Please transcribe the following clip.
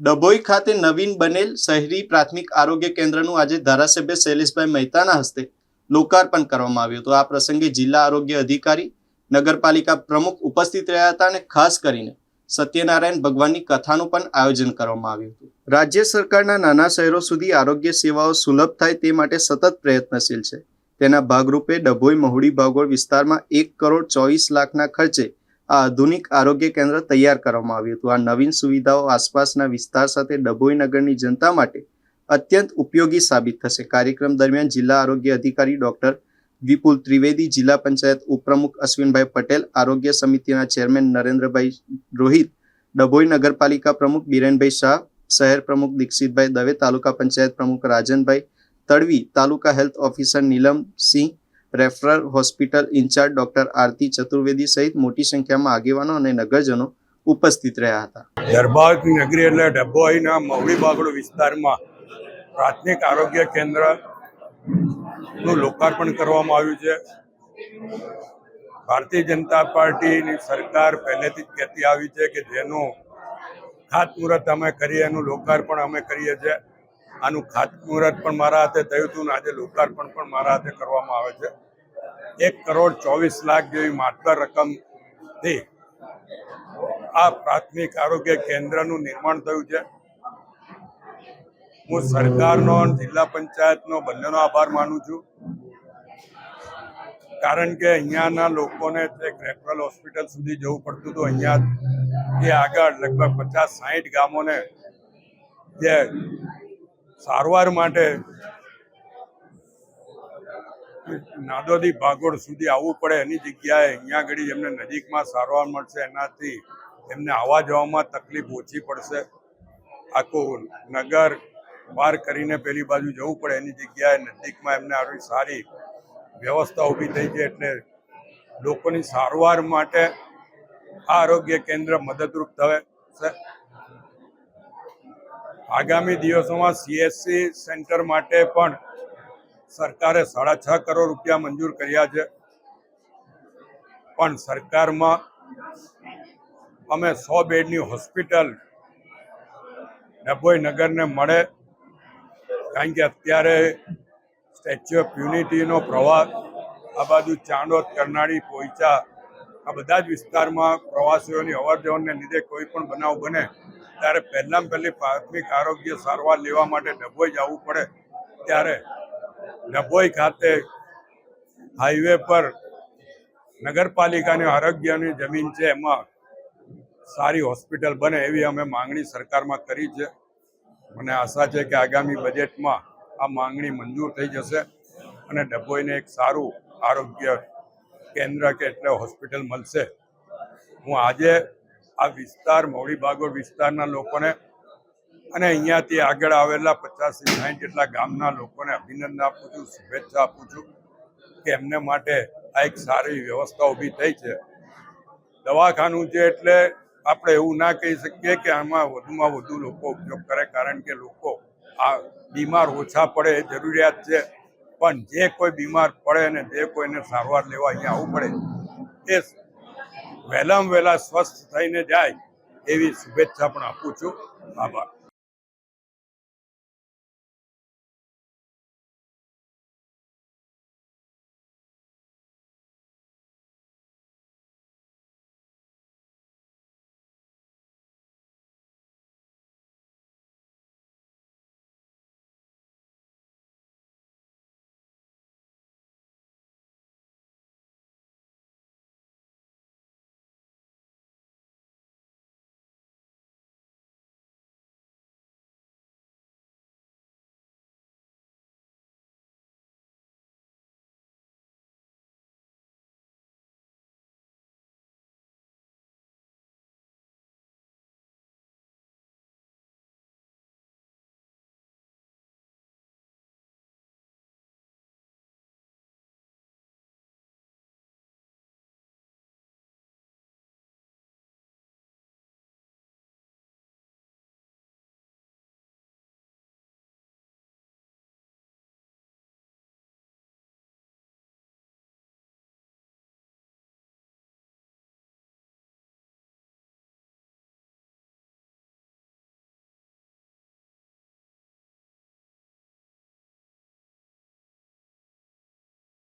ડભોઈ ખાતે નવીન બનેલ શહેરી પ્રાથમિક આરોગ્ય કેન્દ્રનું આજે ધારાસભ્ય શૈલેષભાઈ મહેતાના હસ્તે લોકાર્પણ કરવામાં આવ્યું હતું. આ પ્રસંગે જિલ્લા આરોગ્ય અધિકારી, નગરપાલિકા પ્રમુખ ઉપસ્થિત રહ્યા હતા અને ખાસ કરીને સત્યનારાયણ ભગવાનની કથાનું પણ આયોજન કરવામાં આવ્યું હતું. રાજ્ય સરકારના નાના શહેરો સુધી આરોગ્ય સેવાઓ સુલભ થાય તે માટે સતત પ્રયત્નશીલ છે. તેના ભાગરૂપે ડભોઈ મહુડી ભાગોળ વિસ્તારમાં એક કરોડ ચોવીસ લાખના ખર્ચે આ આધુનિક આરોગ્ય કેન્દ્ર તૈયાર કરવામાં આવ્યું હતું. આ નવીન સુવિધાઓ આસપાસના વિસ્તાર સાથે ડભોઈ નગરની જનતા માટે અત્યંત ઉપયોગી સાબિત થશે. કાર્યક્રમ દરમિયાન જિલ્લા આરોગ્ય અધિકારી ડોક્ટર વિપુલ ત્રિવેદી, જિલ્લા પંચાયત ઉપપ્રમુખ અશ્વિનભાઈ પટેલ, આરોગ્ય સમિતિના ચેરમેન નરેન્દ્રભાઈ રોહિત, ડભોઈ નગરપાલિકા પ્રમુખ બિરેનભાઈ શાહ, શહેર પ્રમુખ દીક્ષિતભાઈ દવે, તાલુકા પંચાયત પ્રમુખ Rajanbhai Tadvi, taluka health officer Neelam Singh referral hospital incharge doctor Aarti Chaturvedi સહિત મોટી સંખ્યામાં આગેવાનો અને નગરજનો ઉપસ્થિત રહ્યા હતા. દરબાર નગરી એટલે ડભોઈના મવડી બાગડો વિસ્તારમાં પ્રાથમિક આરોગ્ય કેન્દ્રનું લોકાર્પણ કરવામાં આવ્યું છે. ભારતીય જનતા પાર્ટીની સરકાર પહેલેથી જ કહેતી આવી છે કે જેનું ખાતમુહૂર્ત અમે કરીએ, એનું લોકાર્પણ અમે કરીએ છીએ. આનું ખાતમુહૂર્ત પણ મારા હાથે થયું હતું ને આજે લોકાર્પણ પણ મારા હાથે કરવામાં આવે છે. એક કરોડ ચોવીસ લાખ જેવી માત્ર રકમથી આ પ્રાથમિક આરોગ્ય કેન્દ્રનું નિર્માણ થયું છે. હું સરકારનો જિલ્લા પંચાયતનો બંનેનો આભાર માનું છું. કારણ કે અહીંયાના લોકોને એક રેફરલ હોસ્પિટલ સુધી જવું પડતું હતું, અહીંયા એ આગળ લગભગ પચાસ સાહીઠ ગામોને જે સારવાર માટે નાદોદી ભાગોળ સુધી આવવું પડે એની જગ્યાએ અહીંયા આગળ એમને નજીકમાં સારવાર મળશે એનાથી એમને આવવા જવામાં તકલીફ ઓછી પડશે. આખું નગર બહાર કરીને પેલી બાજુ જવું પડે એની જગ્યાએ નજીકમાં એમને આવી સારી વ્યવસ્થા ઊભી થઈ છે એટલે લોકોની સારવાર માટે આ આરોગ્ય કેન્દ્ર મદદરૂપ થશે આગામી દિવસોમાં સીએસસી સેન્ટર માટે પણ સરકારે સાડા છ કરોડ રૂપિયા મંજૂર કર્યા છે. પણ સરકારમાં અમે સો બેડની હોસ્પિટલ ડભોઈ મળે, કારણ કે અત્યારે સ્ટેચ્યુ ઓફ યુનિટીનો પ્રવાસ આ બાજુ ચાંદોદ, કરનાળી, પોઈચા, આ બધા જ વિસ્તારમાં પ્રવાસીઓની અવર જવરને લીધે કોઈ પણ બનાવ બને, ત્યારે પહેલાં પહેલી પ્રાથમિક આરોગ્ય સારવાર લેવા માટે ડભોઈ જવું પડે, ત્યારે ડભોઈ ખાતે હાઈવે પર નગરપાલિકાની આરોગ્યની જમીન છે, એમાં સારી હોસ્પિટલ બને એવી અમે માંગણી સરકારમાં કરી છે. મને આશા છે કે આગામી બજેટમાં આ માંગણી મંજૂર થઈ જશે અને ડભોઈને એક સારું આરોગ્ય કેન્દ્ર કે એટલે હોસ્પિટલ મળશે. હું આજે આ વિસ્તાર, મૌડી બાગોળ વિસ્તારના લોકોને અને અહીંયાથી આગળ આવેલા પચાસથી સાઠ જેટલા ગામના લોકોને અભિનંદન આપું છું, શુભેચ્છા આપું છું કે એમને માટે આ એક સારી વ્યવસ્થા ઊભી થઈ છે. દવાખાનું છે એટલે આપણે એવું ના કહી શકીએ કે આમાં વધુમાં વધુ લોકો ઉપયોગ કરે, કારણ કે લોકો આ બીમાર ઓછા પડે એ જરૂરિયાત છે. પણ જે કોઈ બીમાર પડે અને જે કોઈને સારવાર લેવા અહીંયા આવવું પડે, એ વહેલામાં વહેલા સ્વસ્થ થઈને જાય એવી શુભેચ્છા પણ આપું છું. આભાર.